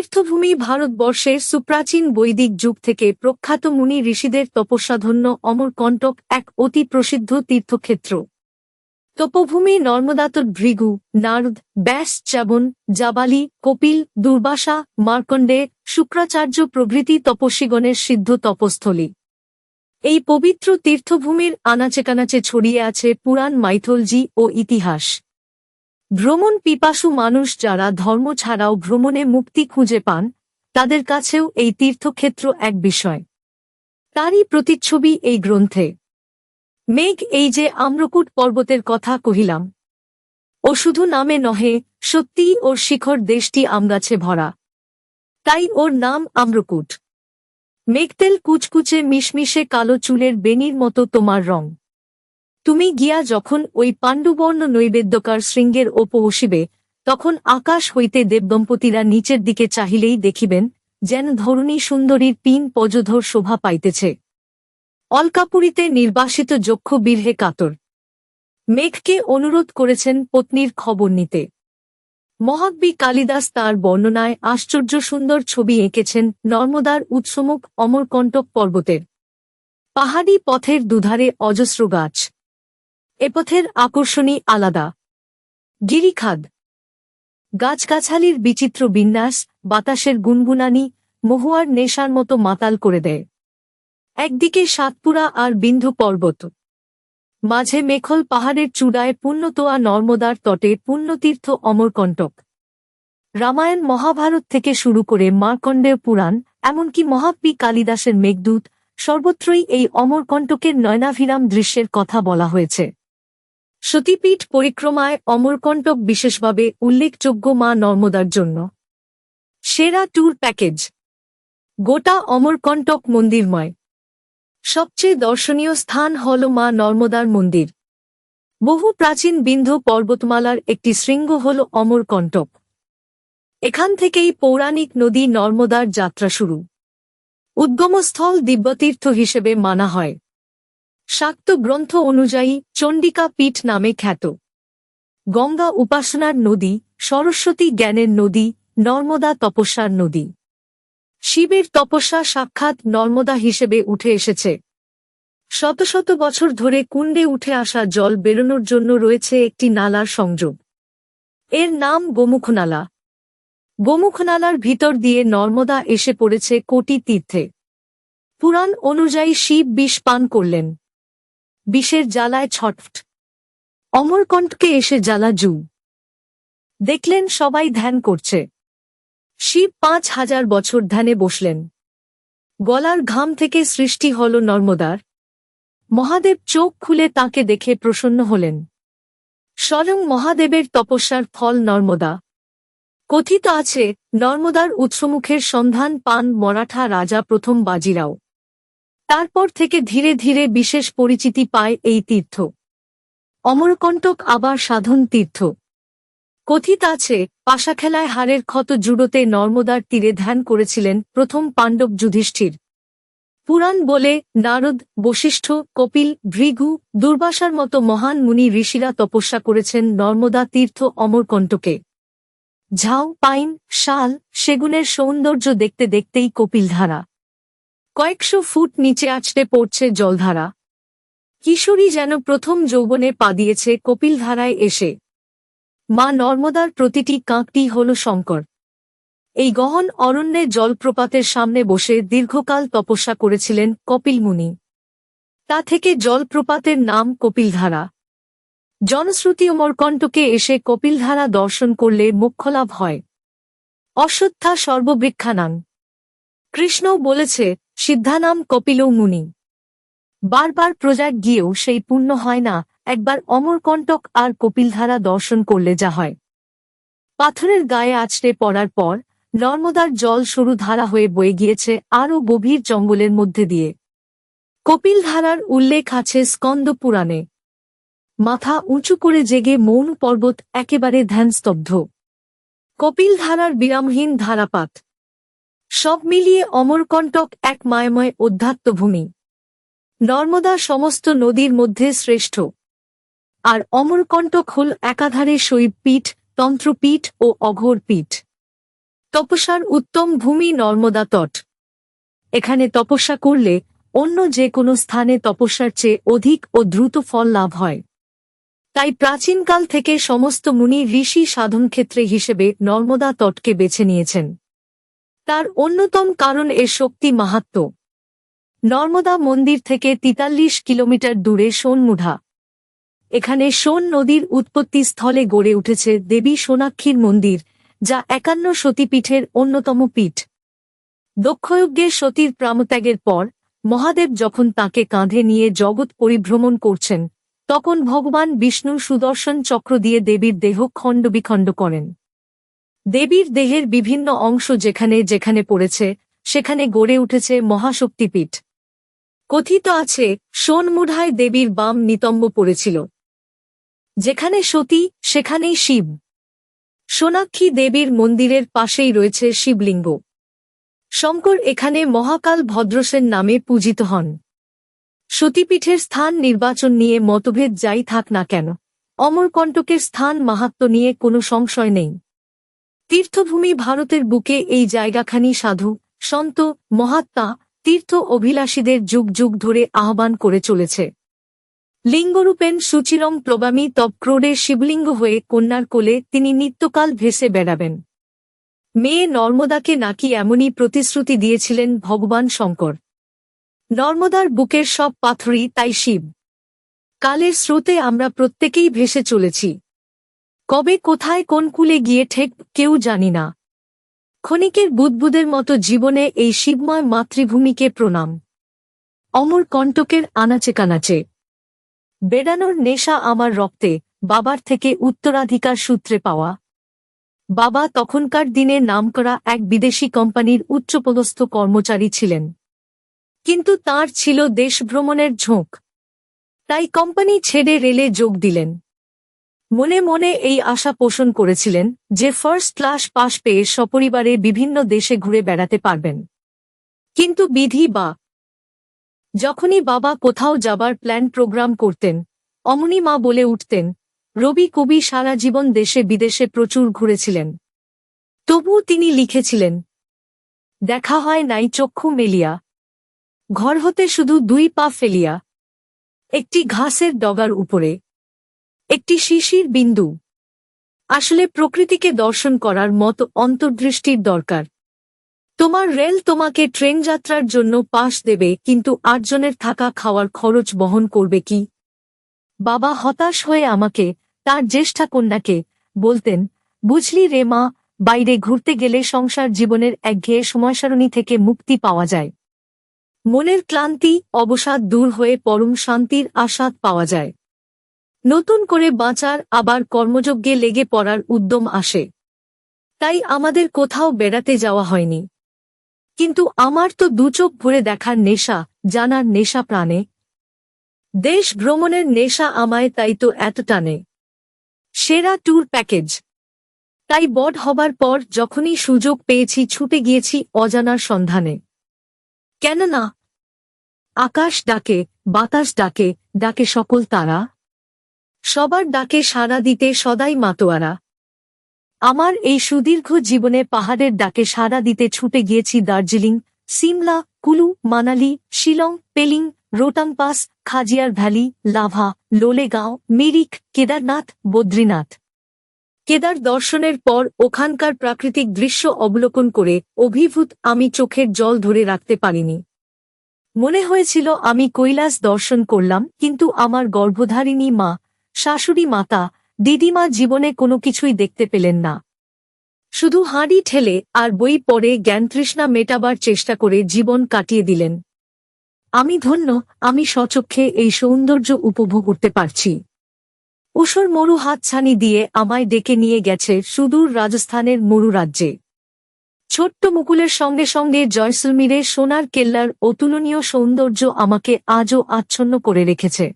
তীর্থভূমি ভারতবর্ষের সুপ্রাচীন বৈদিক যুগ থেকে প্রখ্যাত মুনি ঋষিদের তপস্যাধন্য অমরকণ্টক এক অতি প্রসিদ্ধ তীর্থক্ষেত্র। তপভূমি নর্মদাতট ভৃগু, নারদ, ব্যাস, চ্যাবন, জাবালি, কপিল, দুর্বাসা, মার্কণ্ডে, শুক্রাচার্য প্রভৃতি তপস্বীগণের সিদ্ধ তপস্থলী। এই পবিত্র তীর্থভূমির আনাচে কানাচে ছড়িয়ে আছে পুরাণ, মাইথোলজি ও ইতিহাস। ভ্রমণ পিপাসু মানুষ যারা ধর্ম ছাড়াও ভ্রমণে মুক্তি খুঁজে পান, তাদের কাছেও এই তীর্থক্ষেত্র এক বিষয়। তারই প্রতিচ্ছবি এই গ্রন্থে। মেঘ এই যে আম্রকূট পর্বতের কথা কহিলাম। ও শুধু নামে নহে সত্যিই ওর শিখর দেশটি আমগাছে ভরা। তাই ওর নাম আম্রকূট। মেঘতেল কুচকুচে মিশমিশে কালো চুলের বেনির মতো তোমার রং। তুমি গিয়া যখন ওই পাণ্ডুবর্ণ নৈবেদ্যকার শৃঙ্গের ওপ বসিবে তখন আকাশ হইতে দেবদম্পতিরা নিচের দিকে চাহিলেই দেখিবেন, যেন ধরণী সুন্দরীর পিন পজধর শোভা পাইতেছে। অলকাপুরীতে নির্বাসিত যক্ষ বীরহে কাতর। মেঘকে অনুরোধ করেছেন পত্নীর খবর নিতে। মহাকবি কালিদাস তার বর্ণনায় আশ্চর্য সুন্দর ছবি এঁকেছেন নর্মদার উৎসমুখ অমরকণ্টক পর্বতের। পাহাড়ি পথের দুধারে অজস্র গাছ। এ পথের আকর্ষণী আলাদা। গিরিখাদ গাছগাছালির বিচিত্র বিন্যাস, বাতাসের গুনগুনানি, মহুয়ার নেশার মতো মাতাল করে দেয়। একদিকে সাতপুরা আর বিন্ধু পর্বত। মাঝে মেখল পাহাড়ের চূড়ায় পুণ্যতোয়া নর্মদার তটে পুণ্যতীর্থ অমরকণ্টক। রামায়ণ মহাভারত থেকে শুরু করে মার্কণ্ডেয় পুরাণ, এমনকি মহাপ্পি কালিদাসের মেঘদূত, সর্বত্রই এই অমরকণ্টকের নয়নাভিরাম দৃশ্যের কথা বলা হয়েছে। সতীপীঠ পরিক্রমায় অমরকণ্টক বিশেষভাবে উল্লেখযোগ্য মা নর্মদার জন্য। সেরা ট্যুর প্যাকেজ গোটা অমরকণ্টক মন্দিরময়। সবচেয়ে দর্শনীয় স্থান হল মা নর্মদার মন্দির। বহু প্রাচীন বিন্ধু পর্বতমালার একটি শৃঙ্গ হল অমরকণ্টক। এখান থেকেই পৌরাণিক নদী নর্মদার যাত্রা শুরু। উদ্গমস্থল দিব্যতীর্থ হিসেবে মানা হয়। শাক্ত গ্রন্থ অনুযায়ী চণ্ডিকা পীঠ নামে খ্যাত। গঙ্গা উপাসনার নদী, সরস্বতী জ্ঞানের নদী, নর্মদা তপস্যার নদী। শিবের তপস্যা সাক্ষাৎ নর্মদা হিসেবে উঠে এসেছে। শত শত বছর ধরে কুণ্ডে উঠে আসা জল বেরোনোর জন্য রয়েছে একটি নালার সংযোগ। এর নাম গোমুখনালা। গোমুখনালার ভিতর দিয়ে নর্মদা এসে পড়েছে কোটি তীর্থে। পুরাণ অনুযায়ী শিব বিষ পান করলেন। বিষের জ্বালায় ছটফট। অমরকণ্ঠকে এসে জ্বালা জু। দেখলেন সবাই ধ্যান করছে। শিব পাঁচ হাজার বছর ধ্যানে বসলেন। গলার ঘাম থেকে সৃষ্টি হল নর্মদার। মহাদেব চোখ খুলে তাকে দেখে প্রসন্ন হলেন। স্বয়ং মহাদেবের তপস্যার ফল নর্মদা। কথিত আছে, নর্মদার উৎসমুখের সন্ধান পান মরাঠা রাজা প্রথম বাজিরাও। তারপর থেকে ধীরে ধীরে বিশেষ পরিচিতি পায় এই তীর্থ। অমরকণ্টক আবার সাধন তীর্থ। কথিত আছে, পাশাখেলায় হারের ক্ষত জুড়োতে নর্মদার তীরে ধ্যান করেছিলেন প্রথম পাণ্ডব যুধিষ্ঠির। পুরাণ বলে, নারদ, বশিষ্ঠ, কপিল, ভৃগু, দুর্বাসার মতো মহান মুনি ঋষিরা তপস্যা করেছেন নর্মদা তীর্থ অমরকণ্টকে। ঝাউ পাইন, শাল, সেগুনের সৌন্দর্য দেখতে দেখতেই কপিলধারা। কয়েকশো ফুট নিচে আছড়ে পড়ছে জলধারা। কিশোরী যেন প্রথম যৌবনে পা দিয়েছে কপিলধারায় এসে। মা নর্মদার প্রতিটি কাঁকটি হল শঙ্কর। এই গহন অরণ্যে জলপ্রপাতের সামনে বসে দীর্ঘকাল তপস্যা করেছিলেন কপিল মুনি। তা থেকে জলপ্রপাতের নাম কপিলধারা। জনশ্রুতি অমরকণ্টকে এসে কপিলধারা দর্শন করলে মোক্ষলাভ হয়। অশ্বত্থা সর্ববৃক্ষানাং। কৃষ্ণও বলেছে সিদ্ধানাম কপিলৌ মুনি। বারবার প্রজাগ গিয়েও সেই পুণ্য হয় না, একবার অমরকণ্টক আর কপিলধারা দর্শন করলে যা হয়। পাথরের গায়ে আছড়ে পড়ার পর নর্মদার জল সরু ধারা হয়ে বয়ে গিয়েছে আরও গভীর জঙ্গলের মধ্যে দিয়ে। কপিলধারার উল্লেখ আছে স্কন্দ পুরাণে। মাথা উঁচু করে জেগে মৌন পর্বত একেবারে ধ্যানস্তব্ধ। কপিলধারার বিরামহীন ধারাপাত। সব মিলিয়ে অমরকণ্টক এক মায়াময় অধ্যাত্মভূমি নর্মদা সমস্ত নদীর মধ্যে শ্রেষ্ঠ। আর অমরকণ্টক হল একাধারে শৈবপীঠ, তন্ত্রপীঠ ও অঘোর পীঠ তপস্যার উত্তম ভূমি নর্মদা তট। এখানে তপস্যা করলে অন্য যে কোনো স্থানে তপস্যার চেয়ে অধিক ও দ্রুত ফল লাভ হয়। তাই প্রাচীনকাল থেকে সমস্ত মুনি ঋষি সাধনক্ষেত্রে হিসেবে নর্মদা তটকে বেছে নিয়েছেন। তার অন্যতম কারণ এর শক্তি মাহাত্ম্য নর্মদা মন্দির থেকে তিতাল্লিশ কিলোমিটার দূরে সোনমুঢা এখানে সোন নদীর উৎপত্তি স্থলে গড়ে উঠেছে দেবী সোনাক্ষীর মন্দির, যা একান্ন সতীপীঠের অন্যতম পীঠ। দক্ষযজ্ঞে সতীর প্রামত্যাগের পর, মহাদেব যখন তাকে কাঁধে নিয়ে জগৎ পরিভ্রমণ করছেন, তখন ভগবান বিষ্ণু সুদর্শন চক্র দিয়ে দেবীর দেহ খণ্ডবিখণ্ড করেন। দেবীর দেহের বিভিন্ন অংশ যেখানে যেখানে পড়েছে, সেখানে গড়ে উঠেছে মহাশক্তিপীঠ। কথিত আছে সোনমুঢায় দেবীর বাম নিতম্ব পড়েছিল। যেখানে সতী, সেখানেই শিব। সোনাক্ষী দেবীর মন্দিরের পাশেই রয়েছে শিবলিঙ্গ। শঙ্কর এখানে মহাকাল ভদ্রসেন নামে পূজিত হন। সতীপীঠের স্থান নির্বাচন নিয়ে মতভেদ যাই থাক না কেন, অমরকণ্টকের স্থান মাহাত্ম নিয়ে কোনো সংশয় নেই। তীর্থভূমি ভারতের বুকে এই জায়গাখানি সাধু, সন্ত, মহাত্মা, তীর্থ অভিলাষীদের যুগ যুগ ধরে আহ্বান করে চলেছে। লিঙ্গরূপেন সুচিরং প্রবামী তপক্রোড়ে শিবলিঙ্গ হয়ে কন্যার কোলে তিনি নিত্যকাল ভেসে বেড়াবেন। মেয়ে নর্মদাকে নাকি এমনই প্রতিশ্রুতি দিয়েছিলেন ভগবান শঙ্কর। নর্মদার বুকের সব পাথরই তাই শিব। কালের স্রোতে আমরা প্রত্যেকেই ভেসে চলেছি। কবে কোথায় কোন কুলে গিয়ে ঠেক কেউ জানি না। ক্ষণিকের বুদবুদের মতো জীবনে এই শিবময় মাতৃভূমিকে প্রণাম। অমর কণ্টকের আনাচে কানাচে। বেড়ানোর নেশা আমার রক্তে, বাবার থেকে উত্তরাধিকার সূত্রে পাওয়া। বাবা তখনকার দিনে নামকরা এক বিদেশি কোম্পানির উচ্চপদস্থ কর্মচারী ছিলেন। কিন্তু তার ছিল দেশভ্রমণের ঝোঁক। তাই কোম্পানি ছেড়ে রেলে যোগ দিলেন। মনে মনে এই আশা পোষণ করেছিলেন যে ফার্স্ট ক্লাস পাশ পেয়ে সপরিবারে বিভিন্ন দেশে ঘুরে বেড়াতে পারবেন। কিন্তু বিধি বা যখনই বাবা কোথাও যাবার প্ল্যান প্রোগ্রাম করতেন, অমনি মা বলে উঠতেন, রবি, কবি সারা জীবন দেশে বিদেশে প্রচুর ঘুরেছিলেন। তবু তিনি লিখেছিলেন, দেখা হয় নাই চক্ষু মেলিয়া। ঘর হতে শুধু দুই পা ফেলিয়া। একটি ঘাসের ডগার উপরে। একটি শিশির বিন্দু। আসলে প্রকৃতিকে দর্শন করার মতো অন্তর্দৃষ্টির দরকার। তোমার রেল তোমাকে ট্রেন যাত্রার জন্য পাশ দেবে, কিন্তু আটজনের থাকা খাওয়ার খরচ বহন করবে কি? বাবা হতাশ হয়ে আমাকে, তার জ্যেষ্ঠা কন্যাকে, বলতেন, বুঝলি রে মা, বাইরে ঘুরতে গেলে সংসার জীবনের একঘেয়ে সময়সারণী থেকে মুক্তি পাওয়া যায়। মনের ক্লান্তি, অবসাদ দূর হয়ে পরম শান্তির আস্বাদ পাওয়া যায়। নতুন করে বাঁচার আবার কর্মযজ্ঞে লেগে পড়ার উদ্যম আসে। তাই আমাদের কোথাও বেড়াতে যাওয়া হয়নি। কিন্তু আমার তো দুচোখ ভরে দেখার নেশা, জানার নেশা প্রাণে। দেশ ভ্রমণের নেশা আমায় তাই তো এত টানে। সেরা ট্যুর প্যাকেজ। তাই বড হবার পর যখনই সুযোগ পেয়েছি ছুটে গিয়েছি অজানার সন্ধানে। কেননা? আকাশ ডাকে, বাতাস ডাকে ডাকে সকল তারা। সবার ডাকে সাড়া দিতে সদাই মাতোয়ারা। আমার এই সুদীর্ঘ জীবনে পাহাড়ের ডাকে সাড়া দিতে ছুটে গিয়েছি দার্জিলিং, সিমলা, কুলু, মানালি, শিলং, পেলিং, রোটাং পাস, খাজিয়ার ভ্যালি, লাভা, লোলেগাঁও, মিরিক, কেদারনাথ, বদ্রীনাথ। কেদার দর্শনের পর ওখানকার প্রাকৃতিক দৃশ্য অবলোকন করে অভিভূত আমি চোখের জল ধরে রাখতে পারিনি। মনে হয়েছিল আমি কৈলাস দর্শন করলাম, কিন্তু আমার গর্ভধারিণী মা শাশুড়ি মাতা, দিদিমা জীবনে কোনো কিছুই দেখতে পেলেন না। শুধু হাঁড়ি ঠেলে আর বই পড়ে জ্ঞানতৃষ্ণা মেটাবার চেষ্টা করে জীবন কাটিয়ে দিলেন। আমি ধন্য, আমি স্বচক্ষে এই সৌন্দর্য উপভোগ করতে পারছি। উষর মরু হাতছানি দিয়ে আমায় ডেকে নিয়ে গেছে সুদূর রাজস্থানের মরু রাজ্যে। ছোট্ট মুকুলের সঙ্গে সঙ্গে জয়সলমীরে সোনার কেল্লার অতুলনীয় সৌন্দর্য আমাকে আজও আচ্ছন্ন করে রেখেছে।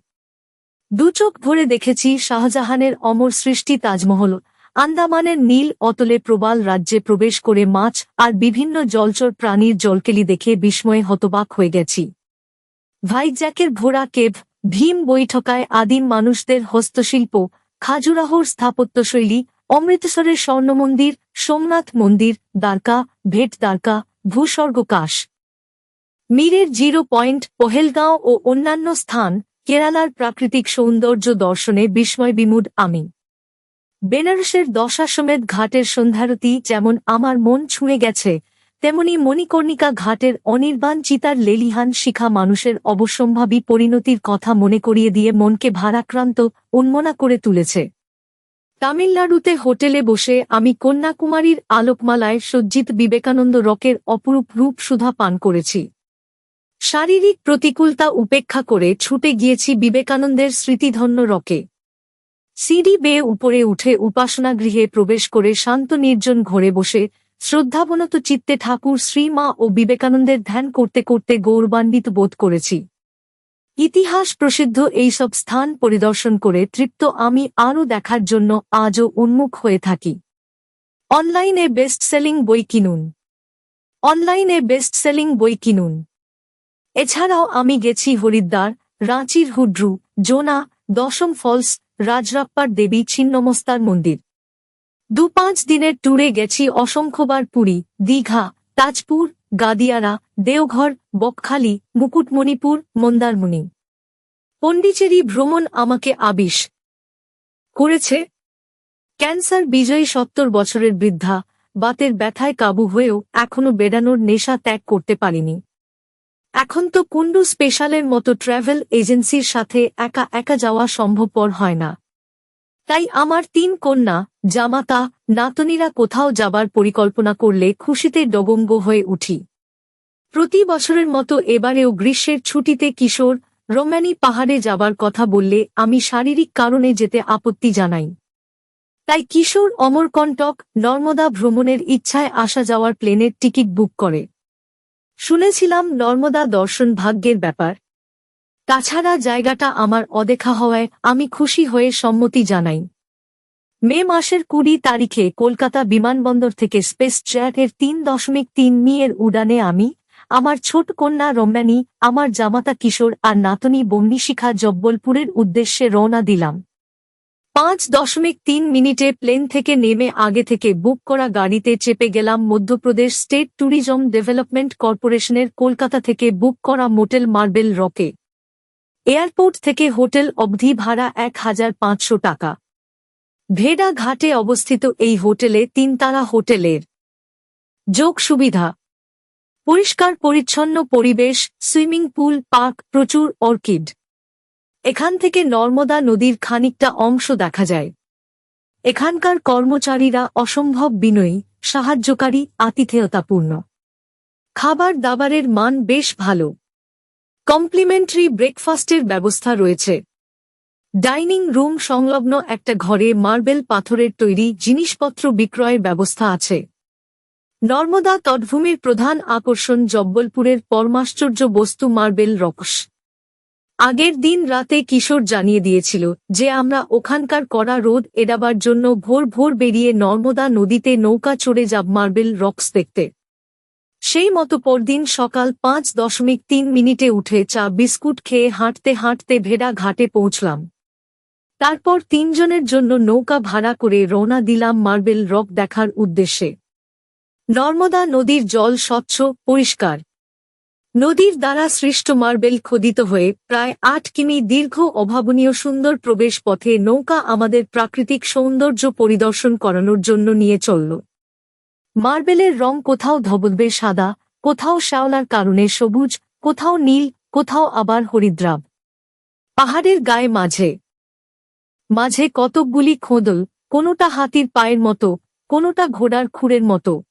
দুচোখ ভরে দেখেছি শাহজাহানের অমর সৃষ্টি তাজমহল। আন্দামানের নীল অতলে প্রবাল রাজ্যে প্রবেশ করে মাছ আর বিভিন্ন জলচর প্রাণীর জলকেলি দেখে বিস্ময়ে হতবাক হয়ে গেছি। ভাইজ্যাকের ভোরা কেভ, ভীম বৈঠকায় আদিম মানুষদের হস্তশিল্প, খাজুরাহর স্থাপত্যশৈলী, অমৃতসরের স্বর্ণ মন্দির সোমনাথ মন্দির, দ্বারকা, ভেট দ্বারকা, ভূস্বর্গকাশ। মীরের জিরো পয়েন্ট, পহেলগাঁও ও অন্যান্য স্থান কেরালার প্রাকৃতিক সৌন্দর্য দর্শনে বিস্ময় বিমুড আমি বেনারসের দশাশ্বমেধ ঘাটের সন্ধ্যারতি যেমন আমার মন ছুঁয়ে গেছে, তেমনি মণিকর্ণিকা ঘাটের অনির্বাণ চিতার লেলিহান শিখা মানুষের অবশ্যম্ভাবী পরিণতির কথা মনে করিয়ে দিয়ে মনকে ভারাক্রান্ত, উন্মনা করে তুলেছে। তামিলনাড়ুতে হোটেলে বসে আমি কন্যাকুমারীর আলোকমালায় সজ্জিত বিবেকানন্দ রকের অপরূপ রূপ সুধা পান করেছি। শারীরিক প্রতিকূলতা উপেক্ষা করে ছুটে গিয়েছি বিবেকানন্দের স্মৃতিধন্য রকে। সিডি বেয়ে উপরে উঠে উপাসনা গৃহে প্রবেশ করে শান্ত নির্জন ঘরে বসে শ্রদ্ধাবনত চিত্তে ঠাকুর শ্রীমা ও বিবেকানন্দের ধ্যান করতে করতে গৌরবান্বিত বোধ করেছি। ইতিহাস প্রসিদ্ধ এইসব স্থান পরিদর্শন করে তৃপ্ত আমি আরও দেখার জন্য আজও উন্মুখ হয়ে থাকি। অনলাইনে বেস্ট সেলিং বই কিনুন। অনলাইনে বেস্ট সেলিং বই কিনুন। এছাড়াও আমি গেছি হরিদ্বার, রাঁচির হুড্রু, জোনা, দশম ফলস, রাজরাপ্পার দেবী ছিন্নমস্তার মন্দির। দু পাঁচ দিনের ট্যুরে গেছি অসংখ্যবার পুরী, দীঘা, তাজপুর, গাদিয়ারা, দেওঘর, বকখালি, মুকুটমণিপুর, মন্দারমণি। পণ্ডিচেরি ভ্রমণ আমাকে আবিষ করেছে। ক্যান্সার বিজয়ী সত্তর বছরের বৃদ্ধা, বাতের ব্যথায় কাবু হয়েও এখনও বেড়ানোর নেশা ত্যাগ করতে পারিনি। এখন তো কুন্ডু স্পেশালের মতো ট্র্যাভেল এজেন্সির সাথে একা একা যাওয়া সম্ভবপর হয় না। তাই আমার তিন কন্যা, জামাতা, নাতনিরা কোথাও যাবার পরিকল্পনা করলে খুশিতে ডগঙ্গ হয়ে উঠি। প্রতি বছরের মতো এবারেও গ্রীষ্মের ছুটিতে কিশোর, রোম্যানি পাহাড়ে যাবার কথা বললে আমি শারীরিক কারণে যেতে আপত্তি জানাই। তাই কিশোর অমরকণ্টক নর্মদা ভ্রমণের ইচ্ছায় আসা যাওয়ার প্লেনের টিকিট বুক করে। শুনেছিলাম নর্মদা দর্শন ভাগ্যের ব্যাপার। তাছাড়া জায়গাটা আমার অদেখা হওয়ায় আমি খুশি হয়ে সম্মতি জানাই। মে মাসের কুড়ি তারিখে কলকাতা বিমানবন্দর থেকে স্পেস ট্র্যাকের তিন দশমিক তিন মিয়ের উড়ানে আমি, আমার ছোট কন্যা রম্যানী, আমার জামাতা কিশোর আর নাতনি বন্দিশিখা জব্বলপুরের উদ্দেশ্যে রওনা দিলাম। পাঁচ দশমিক তিন মিনিটে প্লেন থেকে নেমে আগে থেকে বুক করা গাড়িতে চেপে গেলাম মধ্যপ্রদেশ স্টেট ট্যুরিজম ডেভেলপমেন্ট কর্পোরেশনের কলকাতা থেকে বুক করা মোটেল মার্বেল রকে। এয়ারপোর্ট থেকে হোটেল অবধি ভাড়া এক হাজার পাঁচশো টাকা। ভেডা ঘাটে অবস্থিত এই হোটেলে তিনতারা হোটেলের যোগ সুবিধা। পরিষ্কার পরিচ্ছন্ন পরিবেশ, সুইমিং পুল, পার্ক, প্রচুর অর্কিড। এখান থেকে নর্মদা নদীর খানিকটা অংশ দেখা যায়। এখানকার কর্মচারীরা অসম্ভব বিনয়ী, সাহায্যকারী, আতিথেয়তাপূর্ণ। খাবার দাবারের মান বেশ ভালো। কমপ্লিমেন্টারি ব্রেকফাস্টের ব্যবস্থা রয়েছে। ডাইনিং রুম সংলগ্ন একটা ঘরে মার্বেল পাথরের তৈরি জিনিসপত্র বিক্রয়ের ব্যবস্থা আছে। নর্মদা তটভূমির প্রধান আকর্ষণ জব্বলপুরের পরমাশ্চর্য বস্তু মার্বেল রকস। আগের দিন রাতে কিশোর জানিয়ে দিয়েছিল যে আমরা ওখানকার কড়া রোদ এড়াবার জন্য ভোর ভোর বেরিয়ে নর্মদা নদীতে নৌকা চড়ে যাব মার্বেল রক্স দেখতে। সেই মতো পরদিন সকাল পাঁচ দশমিক তিন মিনিটে উঠে চা, বিস্কুট খেয়ে হাঁটতে হাঁটতে ভেড়া ঘাটে পৌঁছলাম। তারপর তিনজনের জন্য নৌকা ভাড়া করে রওনা দিলাম মার্বেল রক দেখার উদ্দেশ্যে। নর্মদা নদীর জল স্বচ্ছ, পরিষ্কার। নদীর দ্বারা সৃষ্ট মার্বেল খোদিত হয়ে প্রায় আট কিমি দীর্ঘ অভাবনীয় সুন্দর প্রবেশ পথে নৌকা আমাদের প্রাকৃতিক সৌন্দর্য পরিদর্শন করানোর জন্য নিয়ে চলল। মার্বেলের রং কোথাও ধবলবে সাদা, কোথাও শ্যাওলার কারণে সবুজ, কোথাও নীল, কোথাও আবার হরিদ্রাব। পাহাড়ের গায়ে মাঝে। মাঝে কতকগুলি খোদল, কোনোটা হাতির পায়ের মতো, কোনোটা ঘোড়ার খুরের মতো।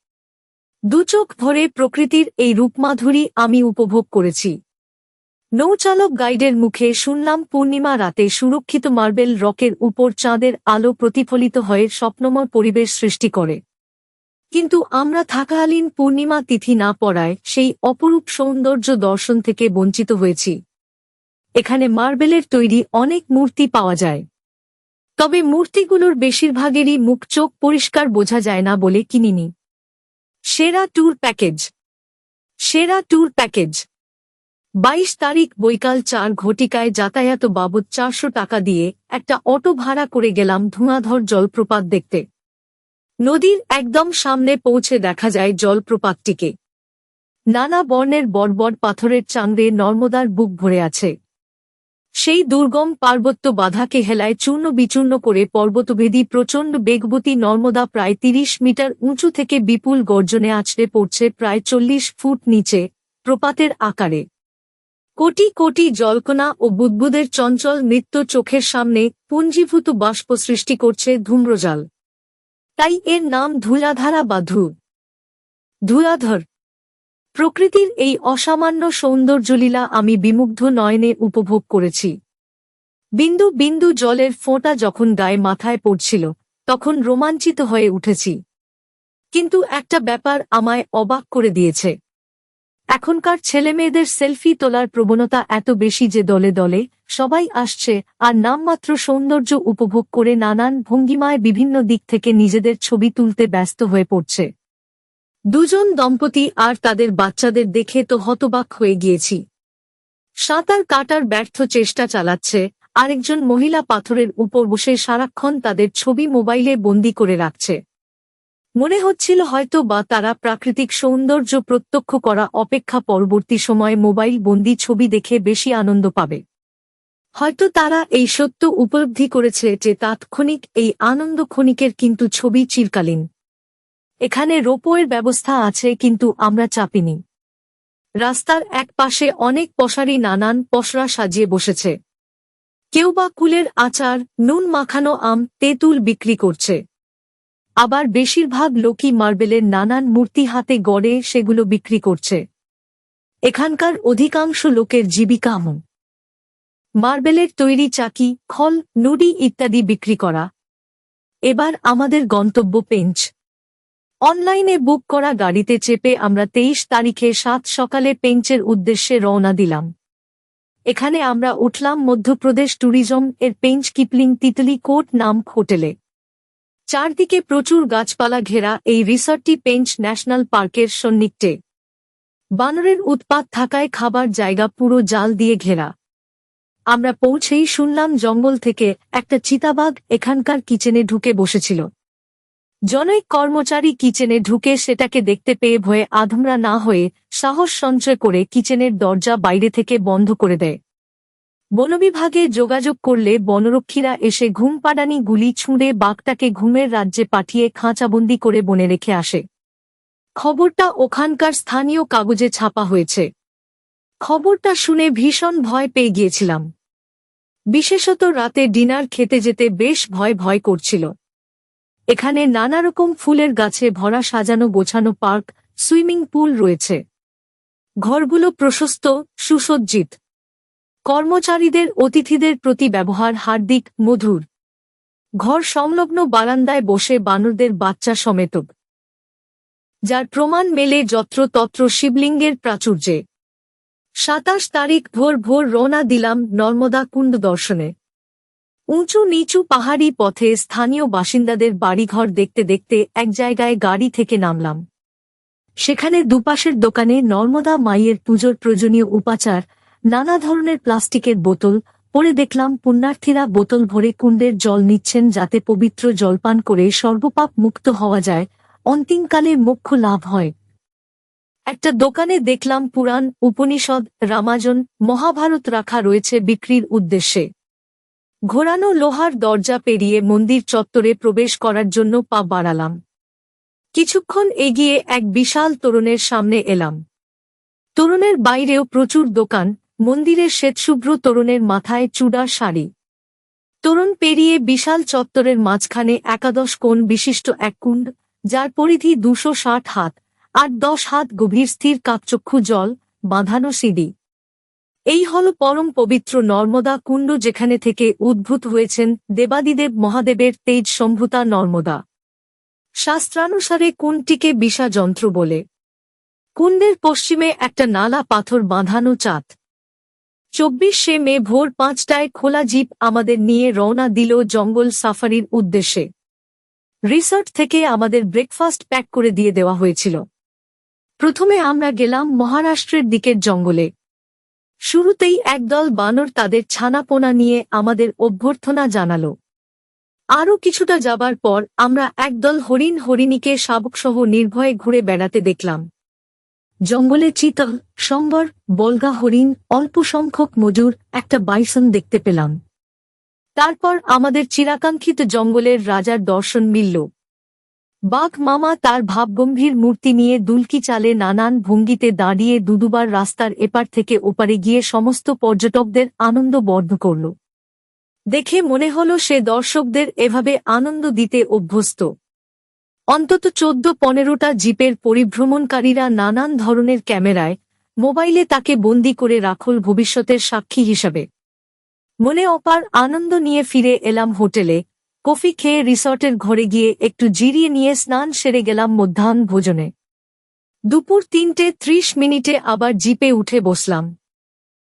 দুচোখ ভরে প্রকৃতির এই রূপমাধুরী আমি উপভোগ করেছি। নৌচালক গাইডের মুখে শুনলাম পূর্ণিমা রাতে সুরক্ষিত মার্বেল রকের উপর চাঁদের আলো প্রতিফলিত হয়ে স্বপ্নময় পরিবেশ সৃষ্টি করে। কিন্তু আমরা থাকাকালীন পূর্ণিমা তিথি না পড়ায় সেই অপরূপ সৌন্দর্য দর্শন থেকে বঞ্চিত হয়েছি। এখানে মার্বেলের তৈরি অনেক মূর্তি পাওয়া যায়। তবে মূর্তিগুলোর বেশিরভাগেরই মুখ চোখ পরিষ্কার বোঝা যায় না বলে কিনিনি। সেরা ট্যুর প্যাকেজ সেরা ট্যুর প্যাকেজ বাইশ তারিখ বৈকাল চার ঘটিকায় যাতায়াত বাবদ চারশো টাকা দিয়ে একটা অটো ভাড়া করে গেলাম ধুঁয়াধর জলপ্রপাত দেখতে। নদীর একদম সামনে পৌঁছে দেখা যায় জলপ্রপাতটিকে। নানা বর্ণের বড়বড় পাথরের চাঁদে নর্মদার বুক ভরে আছে। সেই দুর্গম পার্বত্য বাধাকে হেলায় চূর্ণ বিচূর্ণ করে পর্বতভেদী প্রচণ্ড বেগবতী নর্মদা প্রায় তিরিশ মিটার উঁচু থেকে বিপুল গর্জনে আছড়ে পড়ছে প্রায় চল্লিশ ফুট নিচে প্রপাতের আকারে। কোটি কোটি জলকণা ও বুদ্বুদের চঞ্চল নৃত্য চোখের সামনে পুঞ্জীভূত বাষ্প সৃষ্টি করছে ধূম্রজাল। তাই এর নাম ধুলাধারা বা ধু। ধুলাধর প্রকৃতির এই অসামান্য সৌন্দর্যলীলা আমি বিমুগ্ধ নয়নে উপভোগ করেছি। বিন্দু বিন্দু জলের ফোঁটা যখন গায়ে মাথায় পড়ছিল, তখন রোমাঞ্চিত হয়ে উঠেছি। কিন্তু একটা ব্যাপার আমায় অবাক করে দিয়েছে। এখনকার ছেলেমেয়েদের সেলফি তোলার প্রবণতা এত বেশি যে দলে দলে সবাই আসছে আর নামমাত্র সৌন্দর্য উপভোগ করে নানান ভঙ্গিমায় বিভিন্ন দিক থেকে নিজেদের ছবি তুলতে ব্যস্ত হয়ে পড়ছে। দুজন দম্পতি আর তাদের বাচ্চাদের দেখে তো হতবাক হয়ে গিয়েছি। সাঁতার কাটার ব্যর্থ চেষ্টা চালাচ্ছে, আরেকজন মহিলা পাথরের উপর বসে সারাক্ষণ তাদের ছবি মোবাইলে বন্দি করে রাখছে। মনে হচ্ছিল হয়তো বা তারা প্রাকৃতিক সৌন্দর্য প্রত্যক্ষ করা অপেক্ষা পরবর্তী সময়ে মোবাইল বন্দি ছবি দেখে বেশি আনন্দ পাবে। হয়তো তারা এই সত্য উপলব্ধি করেছে যে তাৎক্ষণিক এই আনন্দ ক্ষণিকের কিন্তু ছবি চিরকালীন। এখানে রোপওয়ের ব্যবস্থা আছে, কিন্তু আমরা চাপিনি। রাস্তার এক পাশে অনেক পশারি নানান পশরা সাজিয়ে বসেছে। কেউ বা কুলের আচার, নুন মাখানো আম, তেঁতুল বিক্রি করছে। আবার বেশিরভাগ লোকই মার্বেলের নানান মূর্তি হাতে গড়ে সেগুলো বিক্রি করছে। এখানকার অধিকাংশ লোকের জীবিকা মো মার্বেলের তৈরি চাকি, খল, নুডি ইত্যাদি বিক্রি করা। এবার আমাদের গন্তব্য পেঞ্চ। অনলাইনে বুক করা গাড়িতে চেপে আমরা তেইশ তারিখে সাত সকালে পেঞ্চের উদ্দেশ্যে রওনা দিলাম। এখানে আমরা উঠলাম মধ্যপ্রদেশ ট্যুরিজম এর পেঞ্চ কিপলিং তিতলি কোট নাম হোটেলে। চারদিকে প্রচুর গাছপালা ঘেরা এই রিসর্টটি পেঞ্চ ন্যাশনাল পার্কের সন্নিকটে। বানরের উৎপাত থাকায় খাবার জায়গা পুরো জাল দিয়ে ঘেরা। আমরা পৌঁছেই শুনলাম জঙ্গল থেকে একটা চিতাবাঘ এখানকার কিচেনে ঢুকে বসেছিল। জনৈক কর্মচারী কিচেনে ঢুকে সেটাকে দেখতে পেয়ে ভয়ে আধমরা না হয়ে সাহস সঞ্চয় করে কিচেনের দরজা বাইরে থেকে বন্ধ করে দেয়। বনবিভাগে যোগাযোগ করলে বনরক্ষীরা এসে ঘুম পাড়ানি গুলি ছুঁড়ে বাঘটাকে ঘুমের রাজ্যে পাঠিয়ে খাঁচাবন্দি করে বনে রেখে আসে। খবরটা ওখানকার স্থানীয় কাগজে ছাপা হয়েছে। খবরটা শুনে ভীষণ ভয় পেয়ে গিয়েছিলাম। বিশেষত রাতে ডিনার খেতে যেতে বেশ ভয় ভয় করছিল। এখানে নানা রকম ফুলের গাছে ভরা সাজানো গোছানো পার্ক, সুইমিং পুল রয়েছে। ঘরগুলো প্রশস্ত, সুসজ্জিত। কর্মচারীদের, অতিথিদের প্রতি ব্যবহার হার্দিক, মধুর। ঘর সংলগ্ন বারান্দায় বসে বানরদের বাচ্চা সমেত। যার প্রমাণ মেলে যত্রতত্র শিবলিঙ্গের প্রাচুর্যে। সাতাশ তারিখ ভোর ভোর রওনা দিলাম নর্মদা কুণ্ড দর্শনে। উঁচু নিচু পাহাড়ি পথে স্থানীয় বাসিন্দাদের বাড়িঘর দেখতে দেখতে এক জায়গায় গাড়ি থেকে নামলাম। সেখানে দুপাশের দোকানে নর্মদা মাইয়ের পুজোর প্রয়োজনীয় উপাচার, নানা ধরনের প্লাস্টিকের বোতল, পরে দেখলাম পুণ্যার্থীরা বোতল ভরে কুণ্ডের জল নিচ্ছেন যাতে পবিত্র জলপান করে সর্বপাপ মুক্ত হওয়া যায়, অন্তিমকালে মোক্ষ লাভ হয়। একটা দোকানে দেখলাম পুরাণ, উপনিষদ রামাজন মহাভারত রাখা রয়েছে বিক্রির উদ্দেশ্যে। ঘোরানো লোহার দরজা পেরিয়ে মন্দির চত্বরে প্রবেশ করার জন্য পা বাড়ালাম। কিছুক্ষণ এগিয়ে এক বিশাল তরুণের সামনে এলাম। তরুণের বাইরেও প্রচুর দোকান, মন্দিরের শ্বেতশুভ্র তরুণের মাথায় চূড়া শাড়ি। তরুণ পেরিয়ে বিশাল চত্বরের মাঝখানে একাদশ কোণ বিশিষ্ট এক কুণ্ড, যার পরিধি দুশো ষাট হাত, আর দশ হাত গভীর স্থির কাকচক্ষু জল, বাঁধানো সিঁড়ি। এই হল পরম পবিত্র নর্মদা কুণ্ড যেখানে থেকে উদ্ভূত হয়েছেন দেবাদিদেব মহাদেবের তেজ সম্ভুতা নর্মদা। শাস্ত্রানুসারে কুণ্ডটিকে বিষা যন্ত্র বলে। কুণ্ডের পশ্চিমে একটা নালা পাথর বাঁধানো চাঁদ। চব্বিশে মে ভোর পাঁচটায় খোলা জিপ আমাদের নিয়ে রওনা দিল জঙ্গল সাফারির উদ্দেশ্যে। রিসর্ট থেকে আমাদের ব্রেকফাস্ট প্যাক করে দিয়ে দেওয়া হয়েছিল। প্রথমে আমরা গেলাম মহারাষ্ট্রের দিকের জঙ্গলে। শুরুতেই একদল বানর তাদের ছানাপোনা নিয়ে আমাদের অভ্যর্থনা জানাল। আরও কিছুটা যাবার পর আমরা একদল হরিণ হরিণীকে শাবকসহ নির্ভয়ে ঘুরে বেড়াতে দেখলাম। জঙ্গলে চিতল, সম্বর, বলগা হরিণ, অল্প সংখ্যক মজুর একটা বাইসন দেখতে পেলাম। তারপর আমাদের চিরাকাঙ্ক্ষিত জঙ্গলের রাজার দর্শন মিলল। বাঘ মামা তার ভাবগম্ভীর মূর্তি নিয়ে দুলকি চালে নানান ভঙ্গিতে দাঁড়িয়ে দুদুবার রাস্তার এপার থেকে ওপারে গিয়ে সমস্ত পর্যটকদের আনন্দ বর্ধ করল। দেখে মনে হল সে দর্শকদের এভাবে আনন্দ দিতে অভ্যস্ত। অন্তত চোদ্দ পনেরোটা জিপের পরিভ্রমণকারীরা নানান ধরনের ক্যামেরায় মোবাইলে তাকে বন্দি করে রাখল ভবিষ্যতের সাক্ষী হিসাবে। মনে অপার আনন্দ নিয়ে ফিরে এলাম হোটেলে কফি খেয়ে রিসর্টের ঘরে গিয়ে একটু জিরিয়ে নিয়ে স্নান সেরে গেলাম মধ্যাহ্ন ভোজনে। দুপুর তিনটে ত্রিশ মিনিটে আবার জিপে উঠে বসলাম।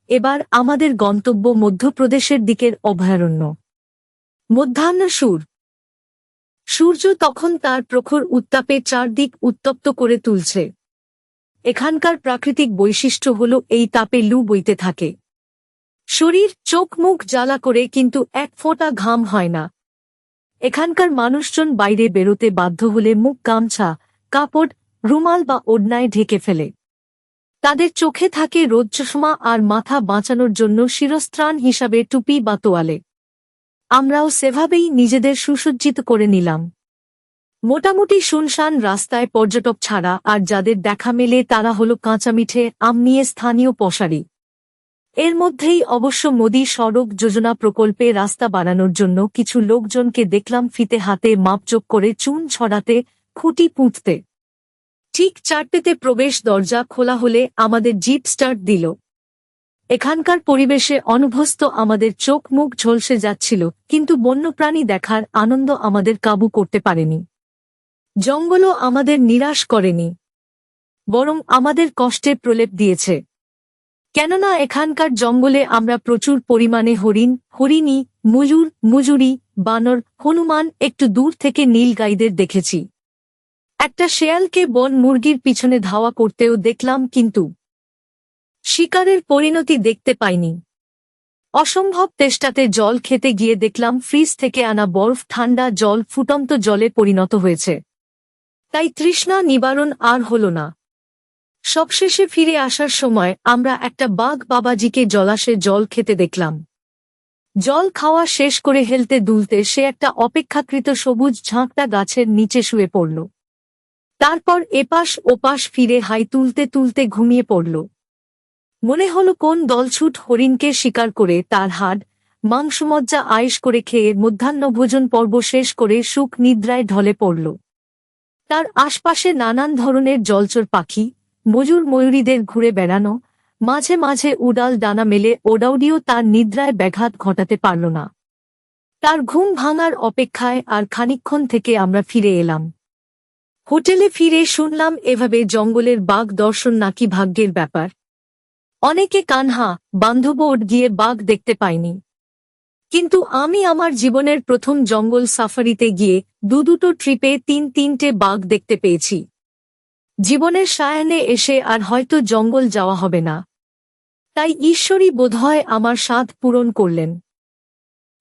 এবার আমাদের গন্তব্য মধ্যপ্রদেশের দিকের অভয়ারণ্য। মধ্যাহ্ন সুর। সূর্য তখন তার প্রখর উত্তাপে চারদিক উত্তপ্ত করে তুলছে। এখানকার প্রাকৃতিক বৈশিষ্ট্য হল এই তাপে লু বইতে থাকে। শরীর চোখ মুখ জ্বালা করে কিন্তু এক ফোঁটা ঘাম হয় না। এখানকার মানুষজন বাইরে বেরোতে বাধ্য হলে মুখ গামছা, কাপড়, রুমাল বা ওড়নায় ঢেকে ফেলে। তাদের চোখে থাকে রোজ্জসমা আর মাথা বাঁচানোর জন্য শিরস্ত্রাণ হিসাবে টুপি বা তোয়ালে। আমরাও সেভাবেই নিজেদের সুসজ্জিত করে নিলাম। মোটামুটি শুনশান রাস্তায় পর্যটক ছাড়া আর যাদের দেখা মেলে তারা হল কাঁচামিঠে, আম নিয়ে স্থানীয় পশারি এর মধ্যেই অবশ্য মোদী সড়ক যোজনা প্রকল্পে রাস্তা বানানোর জন্য কিছু লোকজনকে দেখলাম ফিতে হাতে মাপচোক করে চুন ছড়াতে, খুঁটি পুঁততে। ঠিক চারটেতে প্রবেশ দরজা খোলা হলে আমাদের জিপ স্টার্ট দিল। এখানকার পরিবেশে অনভ্যস্ত আমাদের চোখ মুখ ঝলসে যাচ্ছিল, কিন্তু বন্যপ্রাণী দেখার আনন্দ আমাদের কাবু করতে পারেনি। জঙ্গলও আমাদের নিরাশ করেনি। বরং আমাদের কষ্টের প্রলেপ দিয়েছে। কেননা এখানকার জঙ্গলে আমরা প্রচুর পরিমাণে হরিণ, হরিণী মজুর মুজুরি, বানর, হনুমান একটু দূর থেকে নীলগাইদের দেখেছি। একটা শেয়ালকে বন মুরগির পিছনে ধাওয়া করতেও দেখলাম কিন্তু শিকারের পরিণতি দেখতে পাইনি। অসম্ভব তেষ্টাতে জল খেতে গিয়ে দেখলাম ফ্রিজ থেকে আনা বরফ ঠান্ডা জল ফুটন্ত জলে পরিণত হয়েছে। তাই তৃষ্ণা নিবারণ আর হল না। সবশেষে ফিরে আসার সময় আমরা একটা বাঘ বাবাজিকে জলাশে জল খেতে দেখলাম। জল খাওয়া শেষ করে হেলতে দুলতে সে একটা অপেক্ষাকৃত সবুজ ঝাঁকটা গাছের নিচে শুয়ে পড়ল। তারপর এপাশ ওপাশ ফিরে হাই তুলতে তুলতে ঘুমিয়ে পড়ল। মনে হল কোন দলছুট হরিণকে শিকার করে তার হাড, মাংসমজ্জা আয়েস করে খেয়ে মধ্যাহ্নভোজন পর্ব শেষ করে সুখ নিদ্রায় ঢলে পড়ল। তার আশপাশে নানান ধরনের জলচর পাখি মজুর ময়ূরীদের ঘুরে বেড়ানো, মাঝে মাঝে উডাল ডানা মেলে ওডাউডিও তার নিদ্রায় ব্যাঘাত ঘটাতে পারল না। তার ঘুম ভাঙার অপেক্ষায় আর খানিক্ষণ থেকে আমরা ফিরে এলাম। হোটেলে ফিরে শুনলাম এভাবে জঙ্গলের বাঘ দর্শন নাকি ভাগ্যের ব্যাপার। অনেকে কানহা বান্ধবোট গিয়ে বাঘ দেখতে পায়নি। কিন্তু আমি আমার জীবনের প্রথম জঙ্গল সাফারিতে গিয়ে দু দুটো ট্রিপে তিন তিনটে বাঘ দেখতে পেয়েছি। জীবনের সায়ানে এসে আর হয়তো জঙ্গল যাওয়া হবে না। তাই ঈশ্বরই বোধহয় আমার স্বাদ পূরণ করলেন।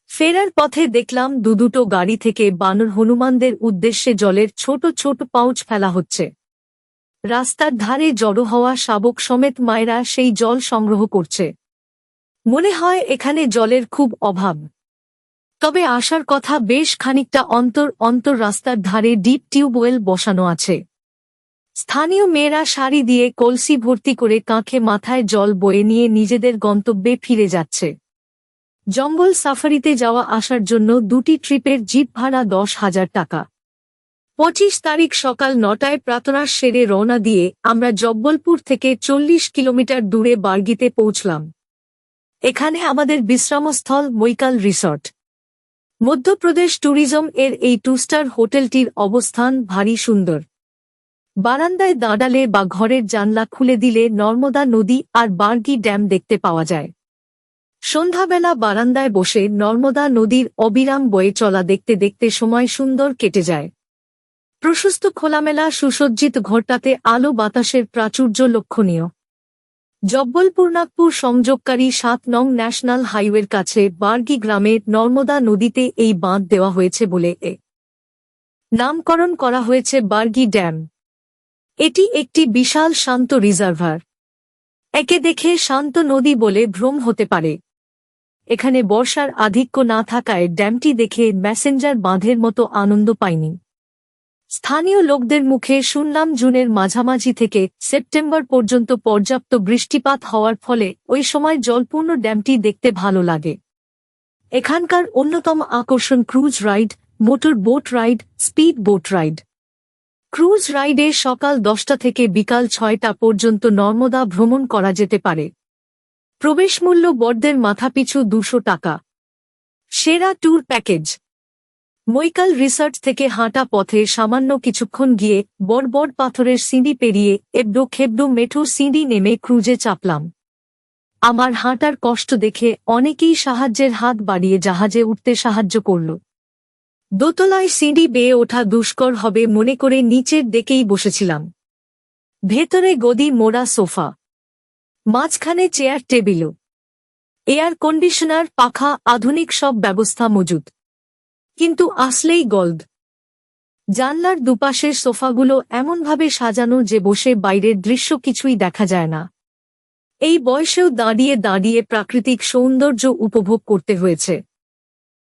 ফেরার পথে দেখলাম দু দুটো গাড়ি থেকে বানর হনুমানদের উদ্দেশ্যে জলের ছোট ছোট পাউচ ফেলা হচ্ছে। রাস্তার ধারে জড়ো হওয়া শাবক সমেত মায়েরা সেই জল সংগ্রহ করছে। মনে হয় এখানে জলের খুব অভাব। তবে আসার কথা বেশ খানিকটা অন্তর অন্তর রাস্তার ধারে ডিপ টিউবওয়েল বসানো আছে। স্থানীয় মেয়েরা শাড়ি দিয়ে কলসি ভর্তি করে কাঁখে মাথায় জল বয়ে নিয়ে নিজেদের গন্তব্যে ফিরে যাচ্ছে। জঙ্গল সাফারিতে যাওয়া আসার জন্য দুটি ট্রিপের জিপ ভাড়া দশ হাজার টাকা। পঁচিশ তারিখ সকাল নটায় প্রাতরা সেরে রওনা দিয়ে আমরা জব্বলপুর থেকে চল্লিশ কিলোমিটার দূরে বার্গিতে পৌঁছলাম। এখানে আমাদের বিশ্রামস্থল মৈকাল রিসর্ট। মধ্যপ্রদেশ ট্যুরিজম এর এই টু স্টার হোটেলটির অবস্থান ভারী সুন্দর। বারান্দায় দাঁড়ালে বা ঘরের জানলা খুলে দিলে নর্মদা নদী আর বার্গি ড্যাম দেখতে পাওয়া যায়। সন্ধ্যাবেলা বারান্দায় বসে নর্মদা নদীর অবিরাম বয়ে চলা দেখতে দেখতে সময় সুন্দর কেটে যায়। প্রশস্ত খোলামেলা সুসজ্জিত ঘরটাতে আলো বাতাসের প্রাচুর্য লক্ষণীয়। জব্বলপুর নাগপুর সংযোগকারী সাত নং ন্যাশনাল হাইওয়ের কাছে বার্গি গ্রামে নর্মদা নদীতে এই বাঁধ দেওয়া হয়েছে বলে এ নামকরণ করা হয়েছে বার্গি ড্যাম। এটি একটি বিশাল শান্ত রিজার্ভার। একে দেখে শান্ত নদী বলে ভ্রম হতে পারে। এখানে বর্ষার আধিক্য না থাকায় ড্যামটি দেখে ম্যাসেঞ্জার বাঁধের মতো আনন্দ পায়নি। স্থানীয় লোকদের মুখে শুনলাম জুনের মাঝামাঝি থেকে সেপ্টেম্বর পর্যন্ত পর্যাপ্ত বৃষ্টিপাত হওয়ার ফলে ওই সময় জলপূর্ণ ড্যামটি দেখতে ভালো লাগে। এখানকার অন্যতম আকর্ষণ cruise ride motor boat ride, speed boat ride. Cruise রাইডে সকাল দশটা থেকে বিকাল ছয়টা পর্যন্ত নর্মদা ভ্রমণ করা যেতে পারে। প্রবেশ মূল্য বর্দের মাথাপিছু দুশো টাকা। সেরা ট্যুর প্যাকেজ। মৈকাল রিসার্চ থেকে হাঁটা পথে সামান্য কিছুক্ষণ গিয়ে বড় পাথরের সিঁড়ি পেরিয়ে এবডো খেবডো মেঠো সিঁড়ি নেমে ক্রুজে চাপলাম। আমার হাঁটার কষ্ট দেখে অনেকেই সাহায্যের হাত বাড়িয়ে জাহাজে উঠতে সাহায্য করল। দোতলায় সিঁড়ি বেয়ে ওঠা দুষ্কর হবে মনে করে নিচের দিকেই বসেছিলাম। ভেতরে গদি মোড়া সোফা। মাঝখানে চেয়ার টেবিলও এয়ার কন্ডিশনার, পাখা, আধুনিক সব ব্যবস্থা মজুদ। কিন্তু আসলেই গল্দ। জানলার দুপাশের সোফাগুলো এমনভাবে সাজানো যে বসে বাইরের দৃশ্য কিছুই দেখা যায় না। এই বয়সেও দাঁড়িয়ে দাঁড়িয়ে প্রাকৃতিক সৌন্দর্য উপভোগ করতে হয়েছে।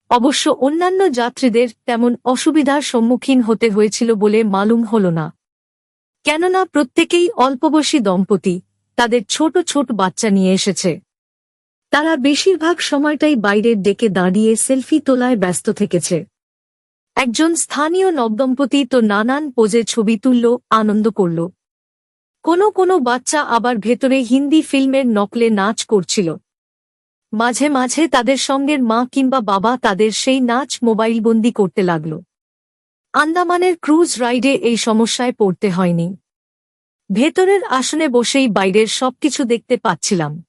অবশ্য অন্যান্য যাত্রীদের তেমন অসুবিধার সম্মুখীন হতে হয়েছিল বলে মালুম হল না। কেননা প্রত্যেকেই অল্পবয়সী দম্পতি, তাদের ছোট ছোট বাচ্চা নিয়ে এসেছে। তারা বেশিরভাগ সময়টাই বাইরের ডেকে দাঁড়িয়ে সেলফি তোলায় ব্যস্ত থেকেছে। একজন স্থানীয় নবদম্পতি তো নানান পোজে ছবি তুলল, আনন্দ করল। কোনো কোনো বাচ্চা আবার ভেতরে হিন্দি ফিল্মের নকলে নাচ করছিল। মাঝে মাঝে তাদের সঙ্গের মা কিংবা বাবা তাদের সেই নাচ মোবাইলবন্দি করতে লাগল। আন্দামানের ক্রুজ রাইডে এই সমস্যায় পড়তে হয়নি। ভেতরের আসনে বসেই বাইরের সবকিছু দেখতে পাচ্ছিলাম।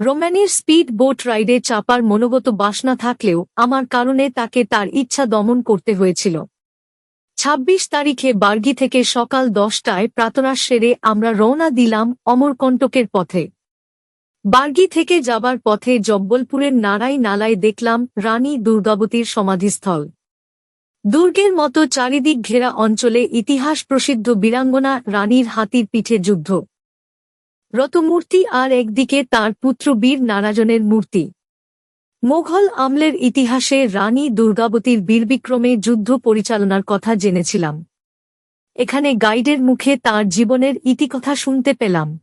রোম্যানির স্পিড বোট রাইডে চাপার মনোগত বাসনা থাকলেও আমার কারণে তাকে তার ইচ্ছা দমন করতে হয়েছিল। ২৬ তারিখে বার্গি থেকে সকাল দশটায় প্রাতরা সেরে আমরা রওনা দিলাম অমরকণ্টকের পথে। বার্গি থেকে যাবার পথে জব্বলপুরের নারাই নালায় দেখলাম রানী দুর্গাবতীর সমাধিস্থল। দুর্গের মতো চারিদিক ঘেরা অঞ্চলে ইতিহাস প্রসিদ্ধ বীরাঙ্গনা রানীর হাতির পিঠে যুদ্ধ। রতমূর্তি আর একদিকে তার পুত্র বীর নারাজনের মূর্তি। মোঘল আমলের ইতিহাসে রানী দুর্গাবতীর বীরবিক্রমে যুদ্ধ পরিচালনার কথা জেনেছিলাম। এখানে গাইডের মুখে তার জীবনের ইতিকথা শুনতে পেলাম।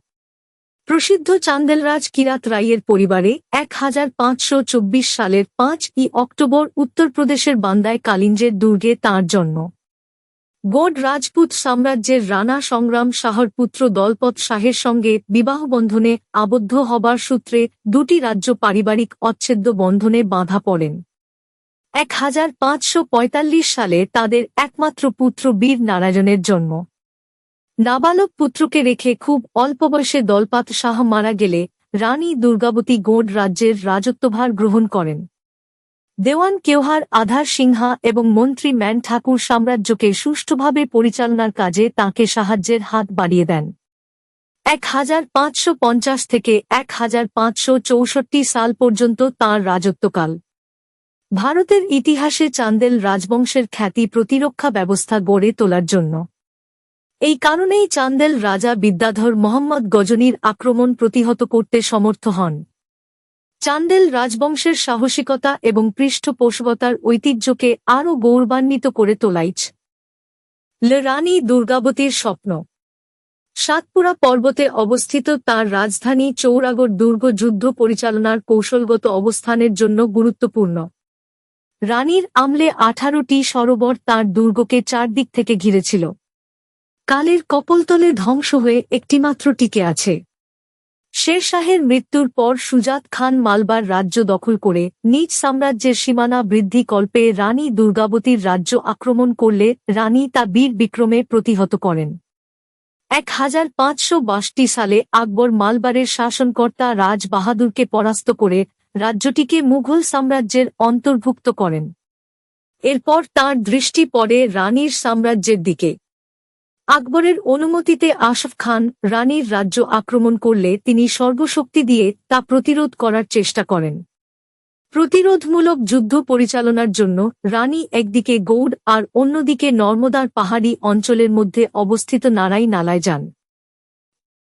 প্রসিদ্ধ চান্দেলরাজ কিরাত রাইয়ের পরিবারে এক হাজার পাঁচশো চব্বিশ সালের পাঁচ ই অক্টোবর উত্তরপ্রদেশের বান্দায় কালিঞ্জের দুর্গে তাঁর জন্ম। গোড রাজপুত সাম্রাজ্যের রানা সংগ্রাম শাহর পুত্র দলপত শাহের সঙ্গে বিবাহবন্ধনে আবদ্ধ হবার সূত্রে দুটি রাজ্য পারিবারিক অচ্ছেদ্য বন্ধনে বাঁধা পড়েন। এক হাজার পাঁচশো পঁয়তাল্লিশ সালে তাদের একমাত্র পুত্র বীর নারায়ণের জন্ম। নাবালক পুত্রকে রেখে খুব অল্প বয়সে দলপাত শাহ মারা গেলে রানী দুর্গাবতী গোড রাজ্যের রাজত্বভার গ্রহণ করেন। দেওয়ান কেওহার আধার সিংহা এবং মন্ত্রী ম্যান ঠাকুর সাম্রাজ্যকে সুষ্ঠুভাবে পরিচালনার কাজে তাকে সাহায্যের হাত বাড়িয়ে দেন। এক হাজার পাঁচশো পঞ্চাশ থেকে এক হাজার পাঁচশো চৌষট্টি সাল পর্যন্ত তাঁর রাজত্বকাল। ভারতের ইতিহাসে চান্দেল রাজবংশের খ্যাতি প্রতিরক্ষা ব্যবস্থা গড়ে তোলার জন্য এই কারণেই চান্দেল রাজা বিদ্যাধর মোহাম্মদ গজনীর আক্রমণ প্রতিহত করতে সমর্থ হন। চান্দেল রাজবংশের সাহসিকতা এবং পৃষ্ঠপোষকতার ঐতিহ্যকে আরও গৌরবান্বিত করে তোলাইছ। ল রানী দুর্গাবতীর স্বপ্ন। সাতপুরা পর্বতে অবস্থিত তার রাজধানী চৌরাগড় দুর্গ যুদ্ধ পরিচালনার কৌশলগত অবস্থানের জন্য গুরুত্বপূর্ণ। রানীর আমলে আঠারোটি সরোবর তার দুর্গকে চারদিক থেকে ঘিরেছিল। কালের কপলতলে ধ্বংস হয়ে একটিমাত্র টিকে আছে। শের শাহের মৃত্যুর পর সুজাত খান মালবার রাজ্য দখল করে নিজ সাম্রাজ্যের সীমানা বৃদ্ধি কল্পে রানী দুর্গাবতীর রাজ্য আক্রমণ করলে রানী তা বীর বিক্রমে প্রতিহত করেন। এক হাজার পাঁচশো বাষট্টি সালে আকবর মালবারের শাসনকর্তা রাজ বাহাদুরকে পরাস্ত করে রাজ্যটিকে মুঘল সাম্রাজ্যের অন্তর্ভুক্ত করেন। এরপর তার দৃষ্টি পড়ে রানীর সাম্রাজ্যের দিকে। আকবরের অনুমতিতে আশফ খান রানীর রাজ্য আক্রমণ করলে তিনি সর্বশক্তি দিয়ে তা প্রতিরোধ করার চেষ্টা করেন। প্রতিরোধমূলক যুদ্ধ পরিচালনার জন্য রানী একদিকে গৌড় আর অন্যদিকে নর্মদার পাহাড়ি অঞ্চলের মধ্যে অবস্থিত নারাই নালায় যান।